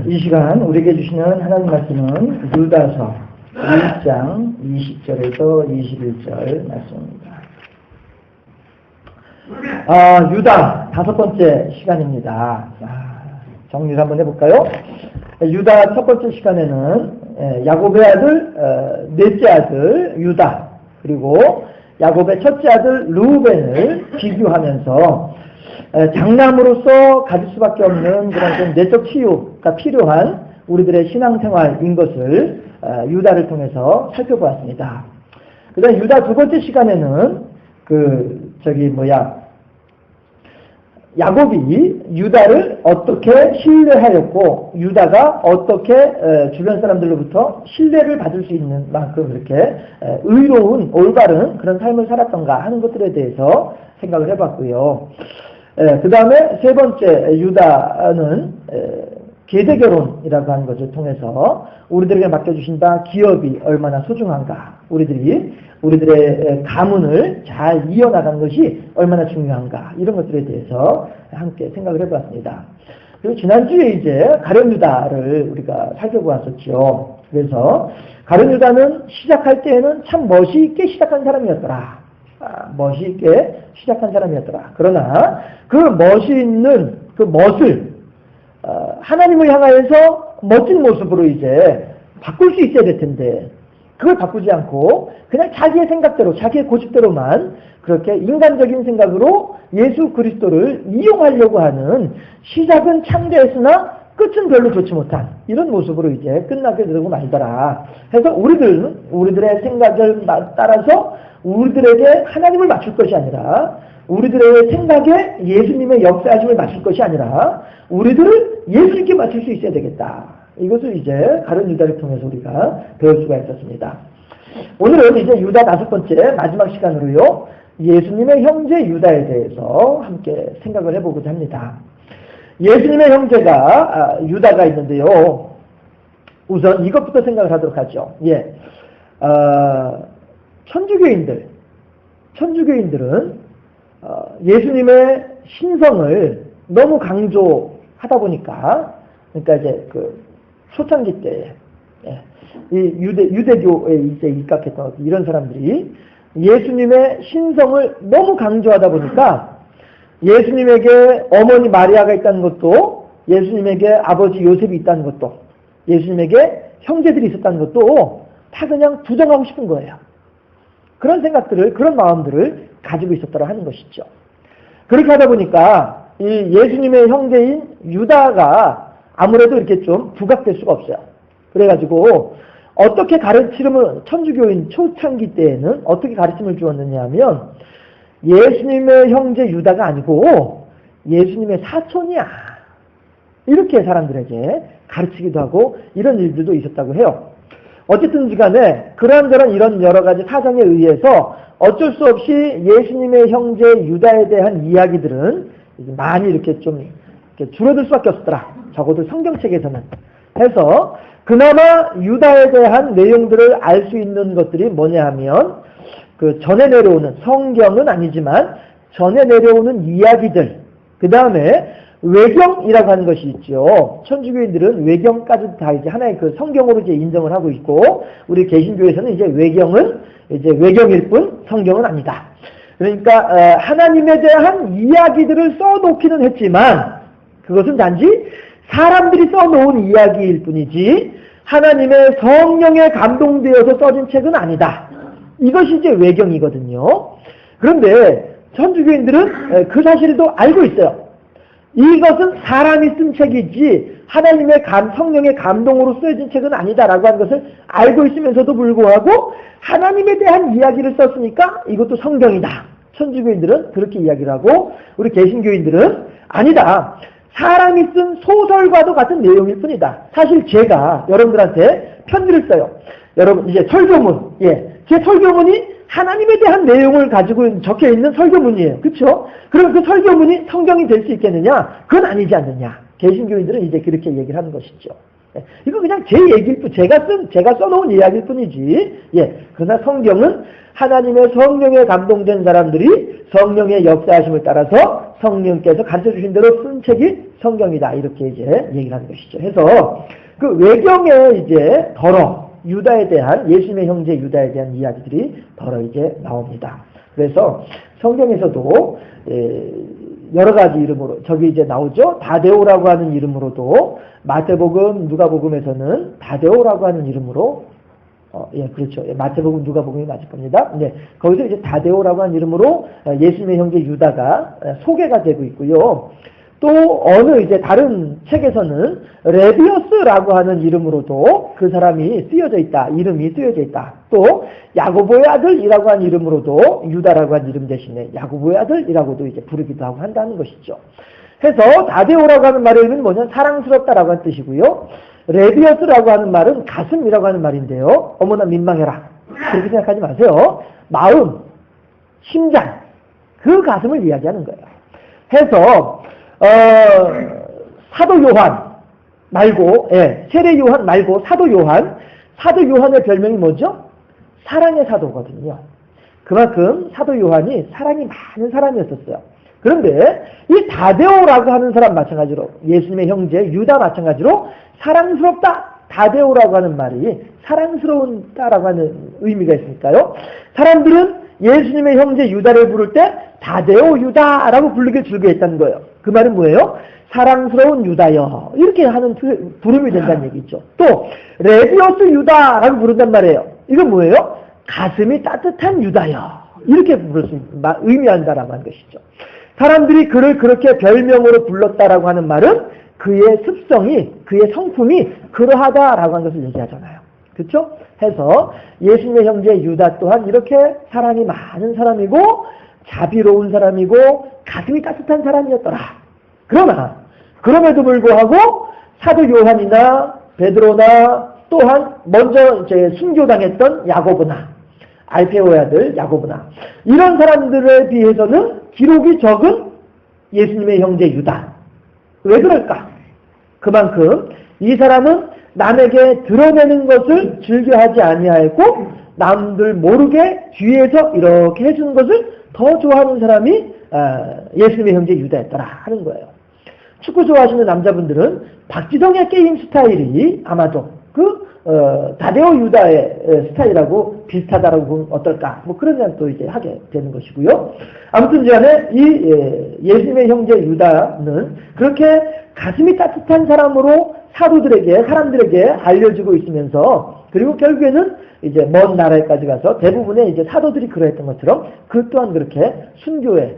자, 이 시간 우리에게 주시는 하나님 말씀은 유다서 1장 20절에서 21절 말씀입니다. 아, 유다 다섯 번째 시간입니다. 아, 정리를 한번 해볼까요? 유다 첫 번째 시간에는 예, 야곱의 아들, 어, 넷째 아들 유다 그리고 야곱의 첫째 아들 루벤을 비교하면서 장남으로서 가질 수밖에 없는 그런 좀 내적 치유가 필요한 우리들의 신앙생활인 것을 어, 유다를 통해서 살펴보았습니다. 그 다음 유다 두 번째 시간에는 그 저기 뭐야 야곱이 유다를 어떻게 신뢰하였고 유다가 어떻게 주변 사람들로부터 신뢰를 받을 수 있는 만큼 이렇게 의로운 올바른 그런 삶을 살았던가 하는 것들에 대해서 생각을 해봤고요. 그 다음에 세 번째 유다는 계대 결혼이라고 하는 것을 통해서 우리들에게 맡겨주신다 기업이 얼마나 소중한가 우리들이 우리들의 가문을 잘 이어나가는 것이 얼마나 중요한가 이런 것들에 대해서 함께 생각을 해보았습니다. 그리고 지난주에 이제 가련 유다를 우리가 살펴보았었죠. 그래서 가련 유다는 시작할 때에는 참 멋있게 시작한 사람이었더라. 아, 멋있게 시작한 사람이었더라. 그러나 그 멋있는 그 멋을 어, 하나님을 향하여서 멋진 모습으로 이제 바꿀 수 있어야 될 텐데 그걸 바꾸지 않고 그냥 자기의 생각대로 자기의 고집대로만 그렇게 인간적인 생각으로 예수 그리스도를 이용하려고 하는 시작은 창대했으나 끝은 별로 좋지 못한 이런 모습으로 이제 끝나게 되고 말더라. 해서 우리들은 우리들의 생각을 따라서 우리들에게 하나님을 맞출 것이 아니라 우리들의 생각에 예수님의 역사하심을 맞출 것이 아니라 우리들을 예수님께 맞출 수 있어야 되겠다. 이것을 이제 다른 유다를 통해서 우리가 배울 수가 있었습니다. 오늘은 이제 유다 다섯 번째 마지막 시간으로요. 예수님의 형제 유다에 대해서 함께 생각을 해보고자 합니다. 예수님의 형제가 아, 유다가 있는데요. 우선 이것부터 생각을 하도록 하죠. 예. 어, 천주교인들, 천주교인들은 어, 예수님의 신성을 너무 강조하다 보니까, 그러니까 이제 그 초창기 때, 예, 이 유대, 유대교에 이제 입각했던 이런 사람들이 예수님의 신성을 너무 강조하다 보니까 예수님에게 어머니 마리아가 있다는 것도 예수님에게 아버지 요셉이 있다는 것도 예수님에게 형제들이 있었다는 것도 다 그냥 부정하고 싶은 거예요. 그런 생각들을 그런 마음들을 가지고 있었다고 하는 것이죠. 그렇게 하다 보니까 이 예수님의 형제인 유다가 아무래도 이렇게 좀 부각될 수가 없어요. 그래가지고 어떻게 가르치면 천주교인 초창기 때에는 어떻게 가르침을 주었느냐 하면 예수님의 형제 유다가 아니고 예수님의 사촌이야. 이렇게 사람들에게 가르치기도 하고 이런 일들도 있었다고 해요. 어쨌든 간에 그런저런 이런 여러 가지 사정에 의해서 어쩔 수 없이 예수님의 형제 유다에 대한 이야기들은 많이 이렇게 좀 이렇게 줄어들 수밖에 없더라. 적어도 성경책에서는. 해서 그나마 유다에 대한 내용들을 알 수 있는 것들이 뭐냐 하면 그 전에 내려오는 성경은 아니지만 전에 내려오는 이야기들 그 다음에 외경이라고 하는 것이 있죠. 천주교인들은 외경까지 다 이제 하나의 그 성경으로 이제 인정을 하고 있고 우리 개신교에서는 이제 외경은 이제 외경일 뿐 성경은 아니다. 그러니까 하나님에 대한 이야기들을 써놓기는 했지만 그것은 단지 사람들이 써놓은 이야기일 뿐이지 하나님의 성령에 감동되어서 써진 책은 아니다. 이것이 이제 외경이거든요. 그런데 천주교인들은 그 사실도 알고 있어요. 이것은 사람이 쓴 책이지 하나님의 감, 성령의 감동으로 쓰여진 책은 아니다라고 하는 것을 알고 있으면서도 불구하고 하나님에 대한 이야기를 썼으니까 이것도 성경이다. 천주교인들은 그렇게 이야기를 하고 우리 개신교인들은 아니다. 사람이 쓴 소설과도 같은 내용일 뿐이다. 사실 제가 여러분들한테 편지를 써요. 여러분 이제 설교문, 예, 제 설교문이 하나님에 대한 내용을 가지고 적혀 있는 설교문이에요. 그렇죠? 그럼 그 설교문이 성경이 될 수 있겠느냐? 그건 아니지 않느냐? 개신교인들은 이제 그렇게 얘기를 하는 것이죠. 예, 이거 그냥 제 얘기일 뿐, 제가 쓴, 제가 써놓은 이야기일 뿐이지. 예. 그러나 성경은 하나님의 성령에 감동된 사람들이 성령의 역사하심을 따라서 성령께서 가르쳐 주신 대로 쓴 책이 성경이다. 이렇게 이제 얘기를 하는 것이죠. 해서 그 외경에 이제 더러 유다에 대한 예수님의 형제 유다에 대한 이야기들이 더러 이제 나옵니다. 그래서 성경에서도 예, 여러 가지 이름으로 저기 이제 나오죠. 다데오라고 하는 이름으로도 마태복음, 누가복음에서는 다데오라고 하는 이름으로 어, 예, 그렇죠. 예, 마태복음, 누가복음이 맞을 겁니다. 네, 거기서 이제 다데오라고 하는 이름으로 어, 예수님의 형제 유다가 어, 소개가 되고 있고요. 또 어느 이제 다른 책에서는 레비어스라고 하는 이름으로도 그 사람이 쓰여져 있다. 이름이 쓰여져 있다. 또 야고보의 아들이라고 하는 이름으로도 유다라고 하는 이름 대신에 야고보의 아들이라고도 이제 부르기도 하고 한다는 것이죠. 해서 다데오라고 하는 말의 의미는 뭐냐면 사랑스럽다라고 하는 뜻이고요. 레비어스라고 하는 말은 가슴이라고 하는 말인데요. 어머나 민망해라. 그렇게 생각하지 마세요. 마음, 심장, 그 가슴을 이야기하는 거예요. 해서 어, 사도 요한 말고, 예, 세례 요한 말고 사도 요한, 사도 요한의 별명이 뭐죠? 사랑의 사도거든요. 그만큼 사도 요한이 사랑이 많은 사람이었었어요. 그런데 이 다데오라고 하는 사람 마찬가지로 예수님의 형제 유다 마찬가지로 사랑스럽다 다데오라고 하는 말이 사랑스러운다라고 하는 의미가 있으니까요. 사람들은 예수님의 형제 유다를 부를 때 다데오 유다라고 부르게 즐겨했다는 거예요. 그 말은 뭐예요? 사랑스러운 유다여 이렇게 하는 부름이 된다는 얘기죠. 또 레비오스 유다라고 부른단 말이에요. 이건 뭐예요? 가슴이 따뜻한 유다여 이렇게 부를 수 의미한다라고 하는 것이죠. 사람들이 그를 그렇게 별명으로 불렀다라고 하는 말은 그의 습성이 그의 성품이 그러하다라고 하는 것을 얘기하잖아요. 그렇죠? 해서 예수님의 형제 유다 또한 이렇게 사랑이 많은 사람이고 자비로운 사람이고 가슴이 따뜻한 사람이었더라. 그러나 그럼에도 불구하고 사도 요한이나 베드로나 또한 먼저 이제 순교당했던 야고보나 알페오의 아들 야고보나 이런 사람들에 비해서는 기록이 적은 예수님의 형제 유다. 왜 그럴까? 그만큼 이 사람은 남에게 드러내는 것을 즐겨하지 아니하였고 남들 모르게 뒤에서 이렇게 해주는 것을 더 좋아하는 사람이 아, 예수님의 형제 유다였더라 하는 거예요. 축구 좋아하시는 남자분들은 박지성의 게임 스타일이 아마도 그 어, 다데오 유다의 스타일하고 비슷하다라고 보면 어떨까? 뭐 그런 면또 이제 하게 되는 것이고요. 아무튼 간에 이 예, 수님의 형제 유다는 그렇게 가슴이 따뜻한 사람으로 사도들에게 사람들에게 알려지고 있으면서 그리고 결국에는 이제 먼 나라에까지 가서 대부분의 이제 사도들이 그러했던 것처럼 그 또한 그렇게 순교의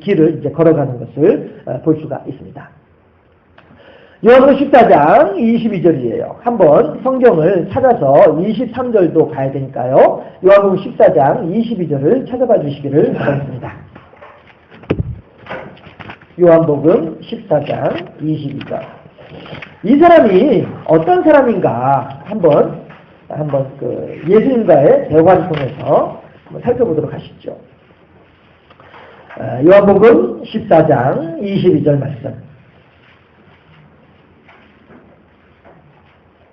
길을 이제 걸어가는 것을 어, 볼 수가 있습니다. 요한복음 14장 22절이에요. 한번 성경을 찾아서 23절도 가야 되니까요. 요한복음 14장 22절을 찾아봐 주시기를 바랍니다. 요한복음 14장 22절. 이 사람이 어떤 사람인가 한번 한번 그 예수님과의 대화를 통해서 살펴보도록 하시죠. 어, 요한복음 14장 22절 말씀.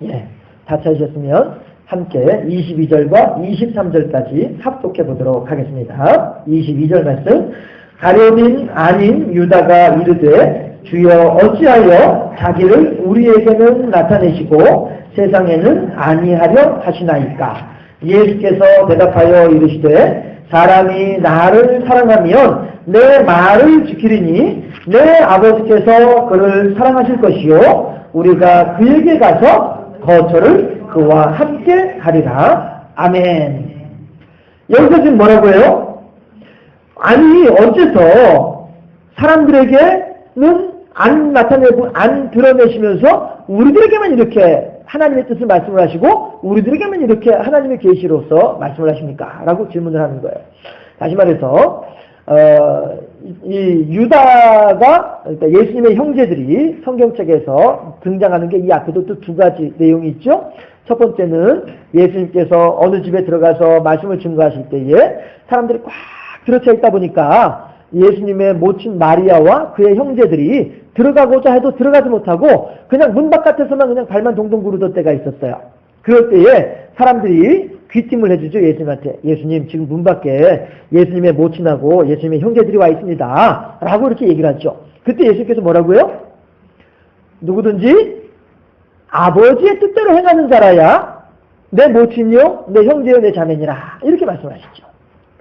예, 다 찾으셨으면 함께 22절과 23절까지 합독해 보도록 하겠습니다. 22절 말씀 가룟인 아닌 유다가 이르되 주여 어찌하여 자기를 우리에게는 나타내시고 세상에는 아니하려 하시나이까 예수께서 대답하여 이르시되 사람이 나를 사랑하면 내 말을 지키리니 내 아버지께서 그를 사랑하실 것이요 우리가 그에게 가서 거처를 그와 함께 하리라. 아멘. 여기서 지금 뭐라고 해요? 아니, 어째서 사람들에게는 안 나타내고, 안 드러내시면서 우리들에게만 이렇게 하나님의 뜻을 말씀을 하시고, 우리들에게만 이렇게 하나님의 계시로서 말씀을 하십니까? 라고 질문을 하는 거예요. 다시 말해서, 어, 이 유다가 그러니까 예수님의 형제들이 성경책에서 등장하는 게 이 앞에도 또 두 가지 내용이 있죠. 첫 번째는 예수님께서 어느 집에 들어가서 말씀을 증거하실 때에 사람들이 꽉 들어차 있다 보니까 예수님의 모친 마리아와 그의 형제들이 들어가고자 해도 들어가지 못하고 그냥 문 바깥에서만 그냥 발만 동동 구르던 때가 있었어요. 그럴 때에 사람들이 귀띔을 해주죠 예수님한테. 예수님 지금 문 밖에 예수님의 모친하고 예수님의 형제들이 와 있습니다. 라고 이렇게 얘기를 하죠. 그때 예수님께서 뭐라고요? 누구든지 아버지의 뜻대로 행하는 자라야 내 모친이요 내 형제요 내 자매니라. 이렇게 말씀하시죠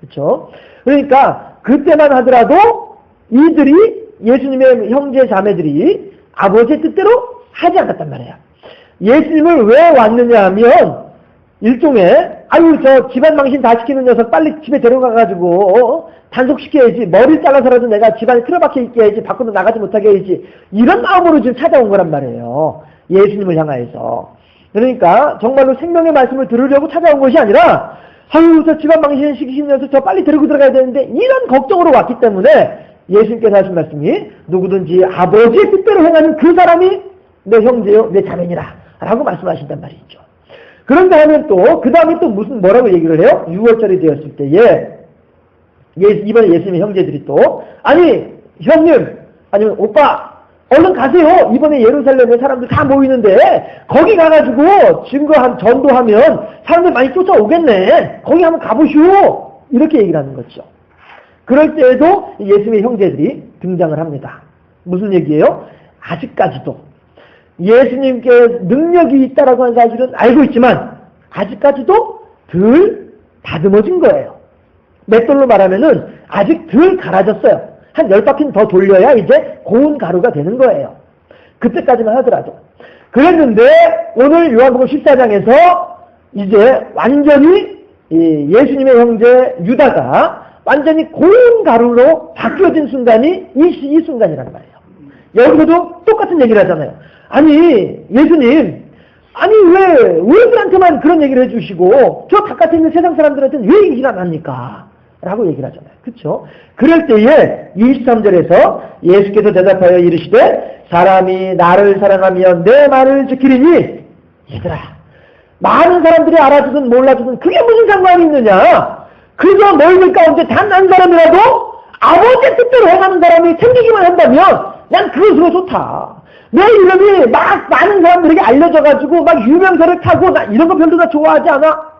그렇죠? 그러니까 그때만 하더라도 이들이 예수님의 형제 자매들이 아버지의 뜻대로 하지 않았단 말이에요 예수님을 왜 왔느냐 하면 일종의 아유 저 집안 망신 다 시키는 녀석 빨리 집에 데려가가지고 어? 단속시켜야지. 머리를 잘라서라도 내가 집안에 틀어박혀 있게 해야지. 밖으로 나가지 못하게 해야지. 이런 마음으로 지금 찾아온 거란 말이에요. 예수님을 향하여서. 그러니까 정말로 생명의 말씀을 들으려고 찾아온 것이 아니라 아유 저 집안 망신 시키는 녀석 저 빨리 데리고 들어가야 되는데 이런 걱정으로 왔기 때문에 예수님께서 하신 말씀이 누구든지 아버지의 뜻대로 행하는 그 사람이 내 형제요 내 자매니라 라고 말씀하신단 말이죠. 그런가 하면 또, 그 다음에 또 무슨, 뭐라고 얘기를 해요? 6월절이 되었을 때에, 예, 이번에 예수님의 형제들이 또, 아니, 형님, 아니면 오빠, 얼른 가세요. 이번에 예루살렘에 사람들 다 모이는데, 거기 가가지고 증거한, 전도하면 사람들 많이 쫓아오겠네. 거기 한번 가보시오. 이렇게 얘기를 하는 거죠. 그럴 때에도 예수님의 형제들이 등장을 합니다. 무슨 얘기예요? 아직까지도 예수님께 능력이 있다라고 하는 사실은 알고 있지만 아직까지도 덜 다듬어진 거예요. 맷돌로 말하면은 아직 덜 갈아졌어요. 한 열 바퀴는 더 돌려야 이제 고운 가루가 되는 거예요. 그때까지만 하더라도. 그랬는데 오늘 요한복음 14장에서 이제 완전히 예수님의 형제 유다가 완전히 고운 가루로 바뀌어진 순간이 이, 이 순간이란 말이에요. 여기서도 똑같은 얘기를 하잖아요. 아니 예수님 아니 왜 우리들한테만 그런 얘기를 해주시고 저 바깥에 있는 세상 사람들한테는 왜 얘기를 안 합니까? 라고 얘기를 하잖아요. 그렇죠? 그럴 때에 23절에서 예수께서 대답하여 이르시되 사람이 나를 사랑하면 내 말을 지키리니 얘들아 많은 사람들이 알아주든 몰라주든 그게 무슨 상관이 있느냐 그저 너희들 가운데 단 한 사람이라도 아버지의 뜻대로 행하는 사람이 생기기만 한다면 난 그것으로 좋다. 내 이름이 막 많은 사람들에게 알려져가지고 막 유명세를 타고 나 이런 거 별로 다 좋아하지 않아?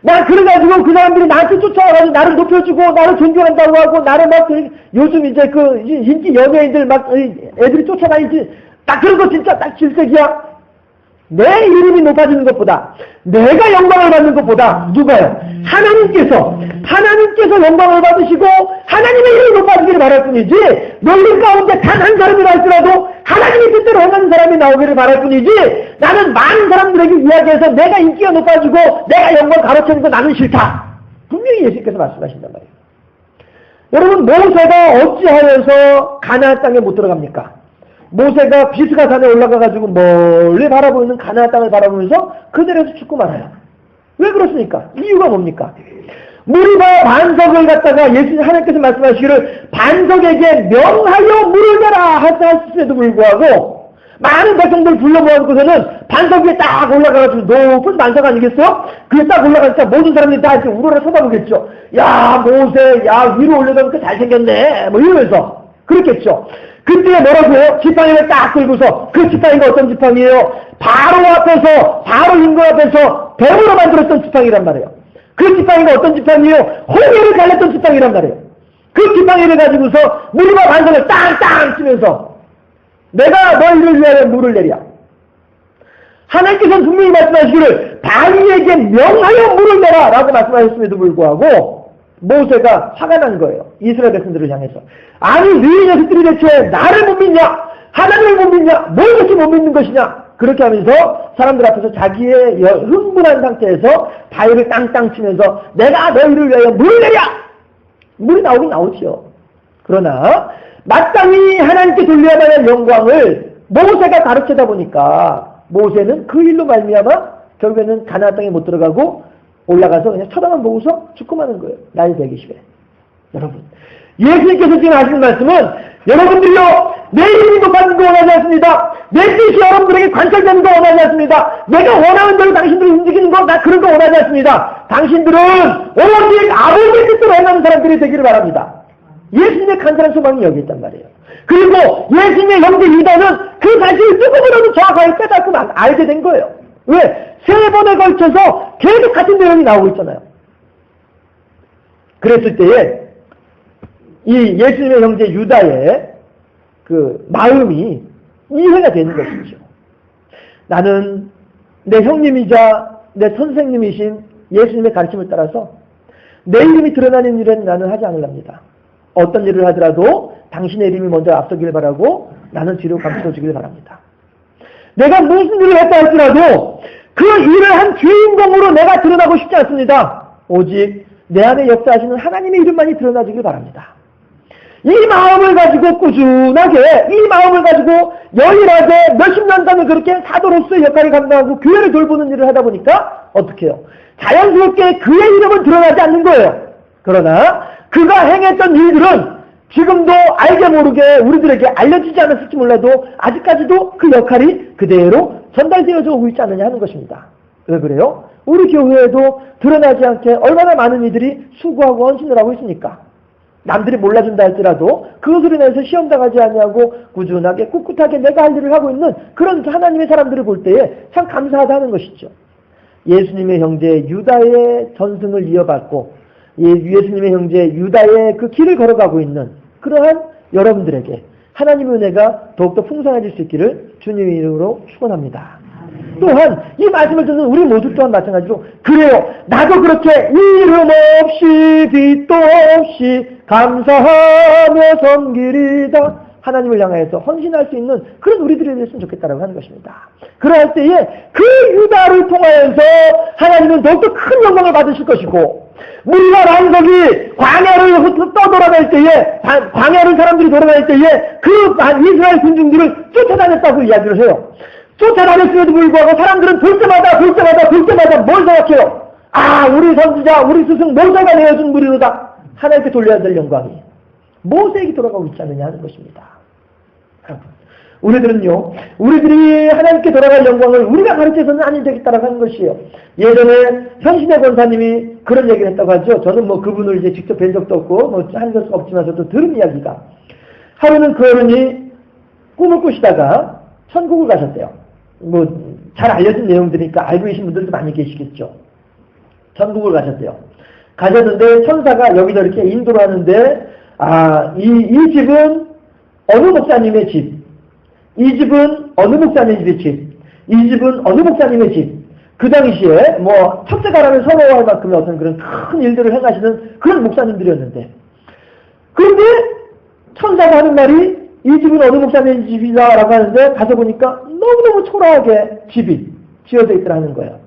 나 그래가지고 그 사람들이 나한테 쫓아와가지고 나를 높여주고 나를 존경한다고 하고 나를 막그 요즘 이제 그 인기 연예인들 막 애들이 쫓아다니지 나 그런 거 진짜 딱 질색이야. 내 이름이 높아지는 것보다 내가 영광을 받는 것보다 누가요? 하나님께서 하나님께서 영광을 받으시고 하나님의 이름이 높아지기를 바랄 뿐이지 너희 가운데 단 한 사람이라 할지라도 하나님의 뜻대로 행하는 사람이 나오기를 바랄 뿐이지 나는 많은 사람들에게 이야기해서 내가 인기가 높아지고 내가 영광 가로채는 거 나는 싫다. 분명히 예수님께서 말씀하신단 말이에요. 여러분 모세가 어찌하여서 가나안 땅에 못 들어갑니까? 모세가 비스가 산에 올라가가지고 멀리 바라보이는 가나안 땅을 바라보면서 그대로에서 죽고 말아요. 왜 그렇습니까? 이유가 뭡니까? 무리바 반석을 갖다가 예수님 하나님께서 말씀하시기를 반석에게 명하여 물을 내라 하셨음에도 불구하고 많은 백성들 불러 모아놓고서는 반석 위에 딱 올라가가지고 높은 반석 아니겠어요? 그게 딱 올라가니까 모든 사람들이 다 이렇게 우러러 쳐다보겠죠. 야 모세 야 위로 올려가니까 잘생겼네 뭐 이러면서 그렇겠죠. 그때 뭐라고 해요? 지팡이를 딱 들고서 그 지팡이가 어떤 지팡이에요? 바로 앞에서 바로 인거 앞에서 뱀으로 만들었던 지팡이란 말이에요. 그 지팡이가 어떤 지팡이에요? 홍해를 갈랐던 지팡이란 말이에요. 그 지팡이를 가지고서 물과 반석을 땅땅 치면서 내가 너희를 위하여 물을 내랴. 하나님께서는 분명히 말씀하시기를 바위에게 명하여 물을 내라 라고 말씀하셨음에도 불구하고 모세가 화가 난 거예요. 이스라엘 백성들을 향해서. 아니 너희 녀석들이 대체 나를 못 믿냐? 하나님을 못 믿냐? 뭘 그렇게 못 믿는 것이냐? 그렇게 하면서 사람들 앞에서 자기의 흥분한 상태에서 바위를 땅땅 치면서 내가 너희를 위하여 물을 내랴! 물이 나오긴 나오지요. 그러나 마땅히 하나님께 돌려야 할 영광을 모세가 가르치다 보니까 모세는 그 일로 말미암아 결국에는 가나안 땅에 못 들어가고 올라가서 그냥 쳐다만 보고서 죽고 마는 거예요. 나이 120에. 여러분 예수님께서 지금 하시는 말씀은 여러분들이요 내 이름이 높아지는 거 원하지 않습니다. 내 뜻이 여러분들에게 관찰되는 거 원하지 않습니다. 내가 원하는 대로 당신들이 움직이는 거 나 그런 거 원하지 않습니다. 당신들은 오직 아버지의 뜻대로 행하는 사람들이 되기를 바랍니다. 예수님의 간절한 소망이 여기 있단 말이에요. 그리고 예수님의 형제 유다는 그 사실을 조금이라도 정확하게 깨닫고 난- 알게 된 거예요. 왜? 세 번에 걸쳐서 계속 같은 내용이 나오고 있잖아요. 그랬을 때에 이 예수님의 형제 유다의 그 마음이 이해가 되는 것이죠. 나는 내 형님이자 내 선생님이신 예수님의 가르침을 따라서 내 이름이 드러나는 일은 나는 하지 않으랍니다. 어떤 일을 하더라도 당신의 이름이 먼저 앞서기를 바라고 나는 뒤로 감춰주기를 바랍니다. 내가 무슨 일을 했다 할지라도 그 일을 한 주인공으로 내가 드러나고 싶지 않습니다. 오직 내 안에 역사하시는 하나님의 이름만이 드러나지길 바랍니다. 이 마음을 가지고 꾸준하게 이 마음을 가지고 열일하게 몇십 년간을 그렇게 사도로서의 역할을 감당하고 교회를 돌보는 일을 하다 보니까 어떻게 해요? 자연스럽게 그의 이름은 드러나지 않는 거예요. 그러나 그가 행했던 일들은 지금도 알게 모르게 우리들에게 알려지지 않았을지 몰라도 아직까지도 그 역할이 그대로 전달되어져 오고 있지 않느냐 하는 것입니다. 왜 그래요? 우리 교회에도 드러나지 않게 얼마나 많은 이들이 수고하고 헌신을 하고 있습니까? 남들이 몰라준다 할지라도 그것으로 인해서 시험당하지 아니하고 꾸준하게 꿋꿋하게 내가 할 일을 하고 있는 그런 하나님의 사람들을 볼 때에 참 감사하다는 것이죠. 예수님의 형제 유다의 전승을 이어받고 예, 예수님의 형제 유다의 그 길을 걸어가고 있는 그러한 여러분들에게 하나님의 은혜가 더욱더 풍성해질 수 있기를 주님의 이름으로 축원합니다. 또한 이 말씀을 듣는 우리 모두 또한 마찬가지로 그래요. 나도 그렇게 이름 없이 빛도 없이 감사하며 섬기리다. 하나님을 향하여서 헌신할 수 있는 그런 우리들이 됐으면 좋겠다라고 하는 것입니다. 그러할 때에 그 유다를 통하여서 하나님은 더욱더 큰 영광을 받으실 것이고 물과 반석이 광야를 떠돌아갈 때에 바- 광야를 사람들이 돌아갈 때에 그 반- 이스라엘 군중들을 쫓아다녔다고 이야기를 해요. 쫓아다녔음에도 불구하고 사람들은 볼 때마다 볼 때마다 볼 때마다 뭘 생각해요? 아 우리 선지자 우리 스승 모세가 내어준 무리로다 하나님께 돌려야 될 영광이 모세에게 돌아가고 있지 않느냐 하는 것입니다. 우리들은요, 우리들이 하나님께 돌아갈 영광을 우리가 가르쳐서는 아니 되겠다라고 하는 것이에요. 예전에 현신의 권사님이 그런 얘기를 했다고 하죠. 저는 뭐 그분을 이제 직접 뵌 적도 없고, 뭐, 한 적도 없지만 저도 들은 이야기가. 하루는 그 어른이 꿈을 꾸시다가 천국을 가셨대요. 뭐, 잘 알려진 내용들이니까 알고 계신 분들도 많이 계시겠죠. 천국을 가셨대요. 가셨는데 천사가 여기서 이렇게 인도를 하는데, 아, 이, 이 집은 어느 목사님의 집, 이 집은 어느 목사님의 집, 이 집은 어느 목사님의 집. 그 당시에 뭐 첫째가라면 서러워할 만큼의 어떤 그런 큰 일들을 행하시는 그런 목사님들이었는데 그런데 천사가 하는 말이 이 집은 어느 목사님의 집이다라고 하는데 가서 보니까 너무너무 초라하게 집이 지어져 있더라는 거예요.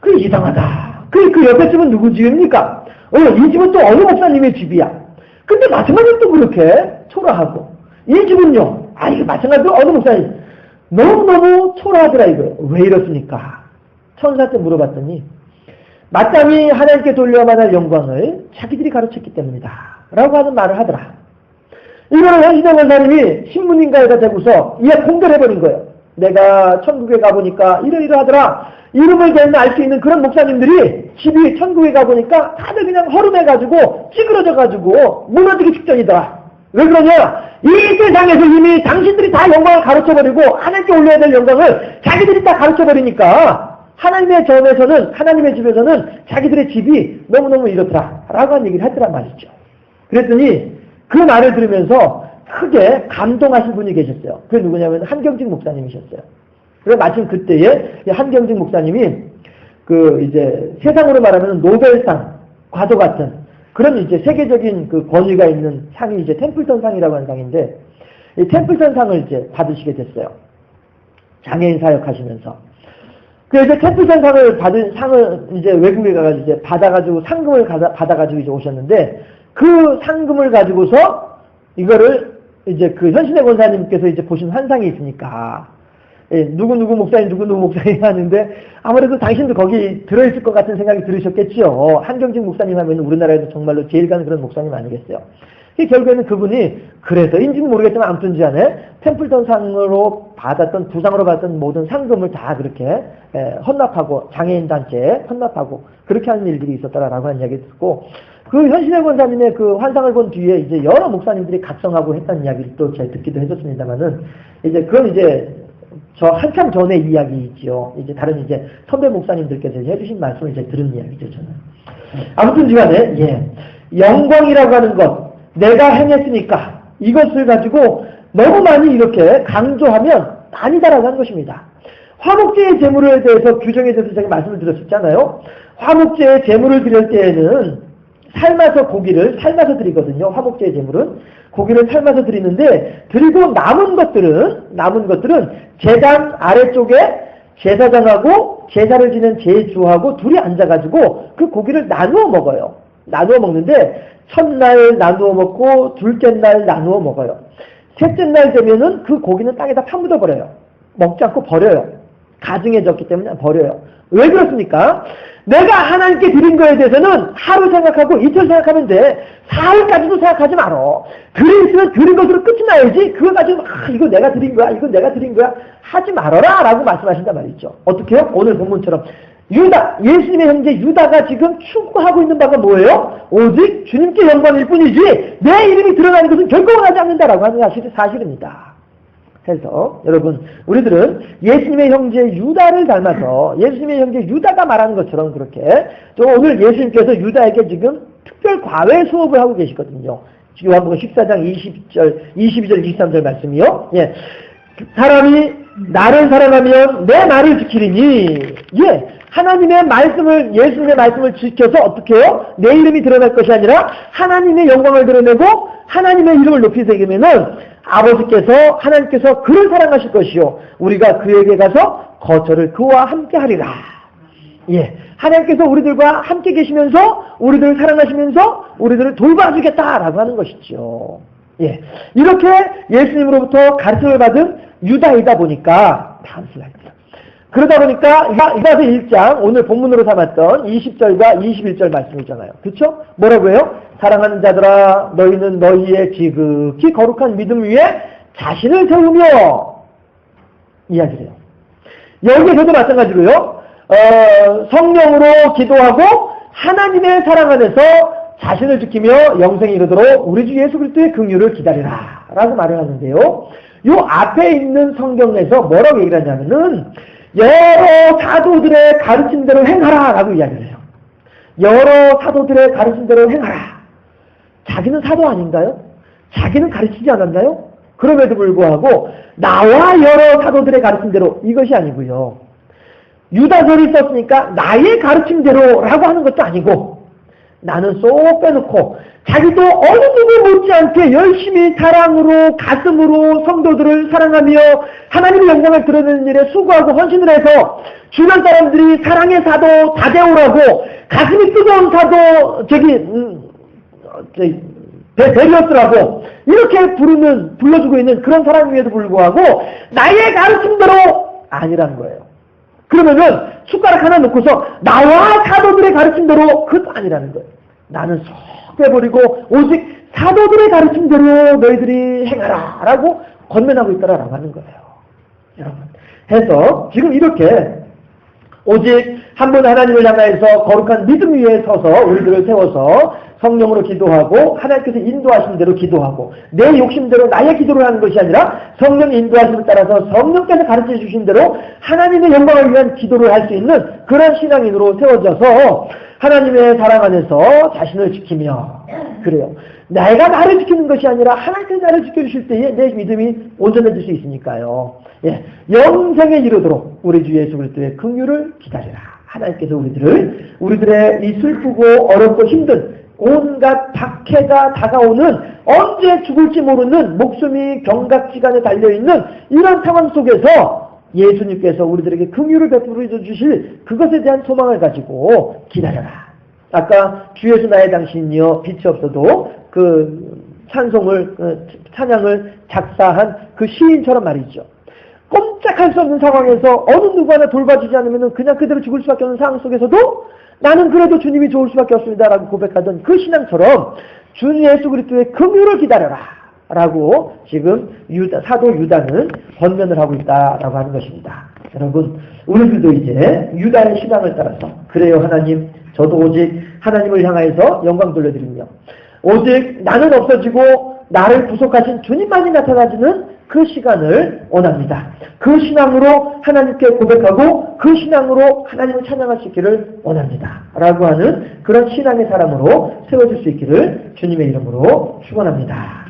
그 이상하다. 그, 그 옆에 집은 누구 집입니까? 어, 이 집은 또 어느 목사님의 집이야. 근데 마찬가지로 또 그렇게 초라하고 이 집은요. 아 이거 마찬가지로 어느 목사님 너무너무 초라하더라 이거예요. 왜 이렇습니까? 천사한테 물어봤더니 마땅히 하나님께 할 영광을 자기들이 가르쳤기 때문이다. 라고 하는 말을 하더라. 이거를 현신의 원사님이 신문인가에다 대고서 이해 공개를 해버린 거예요. 내가 천국에 가보니까 이러이러하더라. 이름을 대면 알 수 있는 그런 목사님들이 집이 천국에 가보니까 다들 그냥 허름해가지고 찌그러져가지고 무너지기 직전이더라. 왜 그러냐? 이 세상에서 이미 당신들이 다 영광을 가르쳐버리고 하나님께 올려야 될 영광을 자기들이 다 가르쳐버리니까 하나님의 전에서는 하나님의 집에서는 자기들의 집이 너무너무 이렇더라 라고 하는 얘기를 했더란 말이죠. 그랬더니 그 말을 들으면서 크게 감동하신 분이 계셨어요. 그게 누구냐면 한경직 목사님이셨어요. 그래서 마침 그때에 이 한경직 목사님이 그 이제 세상으로 말하면 노벨상, 과도 같은 그런 이제 세계적인 그 권위가 있는 상이 이제 템플턴 상이라고 하는 상인데 이 템플턴 상을 이제 받으시게 됐어요. 장애인 사역하시면서. 그래서 템플턴 상을 받은 상을 이제 외국에 가가지고 이제 받아가지고 상금을 받아가지고 이제 오셨는데 그 상금을 가지고서 이거를 이제 그 현신의 권사님께서 이제 보신 환상이 있으니까 예, 누구누구 목사님, 누구누구 목사님 하는데 아무래도 당신도 거기 들어있을 것 같은 생각이 들으셨겠지요. 한경직 목사님 하면 우리나라에서 정말로 제일 가는 그런 목사님 아니겠어요. 이 결국에는 그분이 그래서인지는 모르겠지만 아무튼 간에 템플턴 상으로 받았던 부상으로 받았던 모든 상금을 다 그렇게 에, 헌납하고 장애인 단체에 헌납하고 그렇게 하는 일들이 있었다라고 하는 이야기 듣고 그 현신의 권사님의 그 환상을 본 뒤에 이제 여러 목사님들이 각성하고 했다는 이야기를 또 제가 듣기도 했었습니다만은 이제 그건 이제 저 한참 전의 이야기죠. 이제 다른 이제 선배 목사님들께서 해주신 말씀을 이제 들은 이야기죠, 저는. 아무튼 시간에, 예. 영광이라고 하는 것, 내가 해냈으니까 이것을 가지고 너무 많이 이렇게 강조하면 아니다라고 하는 것입니다. 화목제의 제물에 대해서 규정에 대해서 제가 말씀을 드렸었잖아요. 화목제의 제물을 드릴 때에는 삶아서 고기를 삶아서 드리거든요. 화목제의 제물은 고기를 삶아서 드리는데 드리고 남은 것들은 남은 것들은 재단 아래쪽에 제사장하고 제사를 지는 제주하고 둘이 앉아가지고 그 고기를 나누어 먹어요. 나누어 먹는데 첫날 나누어 먹고 둘째 날 나누어 먹어요. 셋째 날 되면은 그 고기는 땅에다 파묻어 버려요. 먹지 않고 버려요. 가증해졌기 때문에 버려요. 왜 그렇습니까? 내가 하나님께 드린 거에 대해서는 하루 생각하고 이틀 생각하면 돼. 사흘까지도 생각하지 말어. 드린 있으면 드린 것으로 끝이 나야지. 그거 가지고 아, 이거 내가 드린 거야. 이거 내가 드린 거야. 하지 말어라. 라고 말씀하신단 말이죠. 어떻게 요? 오늘 본문처럼. 유다, 예수님의 형제 유다가 지금 추구하고 있는 바가 뭐예요? 오직 주님께 영광일 뿐이지 내 이름이 드러나는 것은 결코 원하지 않는다라고 하는 사실이 사실입니다. 해서 여러분 우리들은 예수님의 형제 유다를 닮아서 예수님의 형제 유다가 말하는 것처럼 그렇게 또 오늘 예수님께서 유다에게 지금 특별 과외 수업을 하고 계시거든요. 요한복음 14장 20절, 22절, 23절 말씀이요. 예. 사람이 나를 사랑하면 내 말을 지키리니 예. 하나님의 말씀을 예수님의 말씀을 지켜서 어떻게 해요? 내 이름이 드러날 것이 아니라 하나님의 영광을 드러내고 하나님의 이름을 높이 새기면은 아버지께서 하나님께서 그를 사랑하실 것이요 우리가 그에게 가서 거처를 그와 함께 하리라. 예. 하나님께서 우리들과 함께 계시면서 우리들을 사랑하시면서 우리들을 돌봐주겠다라고 하는 것이죠. 예. 이렇게 예수님으로부터 가르침을 받은 유다이다 보니까 다음 슬라이드. 그러다 보니까 이사서 1장 오늘 본문으로 삼았던 20절과 21절 말씀이잖아요. 그렇죠? 뭐라고 해요? 사랑하는 자들아 너희는 너희의 지극히 거룩한 믿음 위에 자신을 세우며 이야기를 해요. 여기에서도 마찬가지로요. 어, 성령으로 기도하고 하나님의 사랑 안에서 자신을 지키며 영생에 이르도록 우리 주 예수 그리스도의 긍휼을 기다리라 라고 말을 하는데요. 요 앞에 있는 성경에서 뭐라고 얘기를 하냐면은 여러 사도들의 가르침대로 행하라 라고 이야기를 해요. 여러 사도들의 가르침대로 행하라. 자기는 사도 아닌가요? 자기는 가르치지 않았나요? 그럼에도 불구하고 나와 여러 사도들의 가르침대로 이것이 아니고요. 유다설이 있었으니까 나의 가르침대로라고 하는 것도 아니고 나는 쏙 빼놓고 자기도 어느 누구 못지않게 열심히 사랑으로 가슴으로 성도들을 사랑하며 하나님의 영광을 드러내는 일에 수고하고 헌신을 해서 주변 사람들이 사랑의 사도 다데오라고 가슴이 뜨거운 사도 저기 음, 저기 베리어스라고 이렇게 부르는 불러주고 있는 그런 사람임에도 불구하고 나의 가르침대로 아니라는 거예요. 그러면은 숟가락 하나 놓고서 나와 사도들의 가르침대로 그것도 아니라는 거예요. 나는 쏙 빼버리고 오직 사도들의 가르침대로 너희들이 행하라 라고 권면하고 있다라고 하는 거예요. 여러분. 해서 지금 이렇게 오직 한 분 하나님을 향하여서 거룩한 믿음 위에 서서 우리들을 세워서 성령으로 기도하고 하나님께서 인도하신 대로 기도하고 내 욕심대로 나의 기도를 하는 것이 아니라 성령 인도하심을 따라서 성령께서 가르쳐 주신 대로 하나님의 영광을 위한 기도를 할 수 있는 그런 신앙인으로 세워져서 하나님의 사랑 안에서 자신을 지키며 그래요. 내가 나를 지키는 것이 아니라 하나님께서 나를 지켜주실 때에 내 믿음이 온전해질 수 있으니까요. 예, 영생에 이르도록 우리 주 예수 그리스도의 긍휼을 기다리라. 하나님께서 우리들을 우리들의 이 슬프고 어렵고 힘든 온갖 박해가 다가오는 언제 죽을지 모르는 목숨이 경각지간에 달려있는 이런 상황 속에서 예수님께서 우리들에게 긍휼을 베풀어 주실 그것에 대한 소망을 가지고 기다려라. 아까 주 예수 나의 당신이여 빛이 없어도 그 찬송을 그 찬양을 작사한 그 시인처럼 말이죠. 꼼짝할 수 없는 상황에서 어느 누구 하나 돌봐주지 않으면 그냥 그대로 죽을 수밖에 없는 상황 속에서도 나는 그래도 주님이 좋을 수밖에 없습니다라고 고백하던 그 신앙처럼 주 예수 그리스도의 긍휼을 기다려라. 라고 지금 유다, 사도 유다는 권면을 하고 있다라고 하는 것입니다. 여러분, 우리들도 이제 유다의 신앙을 따라서 그래요 하나님, 저도 오직 하나님을 향하여서 영광 돌려드리며 오직 나는 없어지고 나를 구속하신 주님만이 나타나주는 그 시간을 원합니다. 그 신앙으로 하나님께 고백하고 그 신앙으로 하나님을 찬양할 수 있기를 원합니다. 라고 하는 그런 신앙의 사람으로 세워질 수 있기를 주님의 이름으로 축원합니다.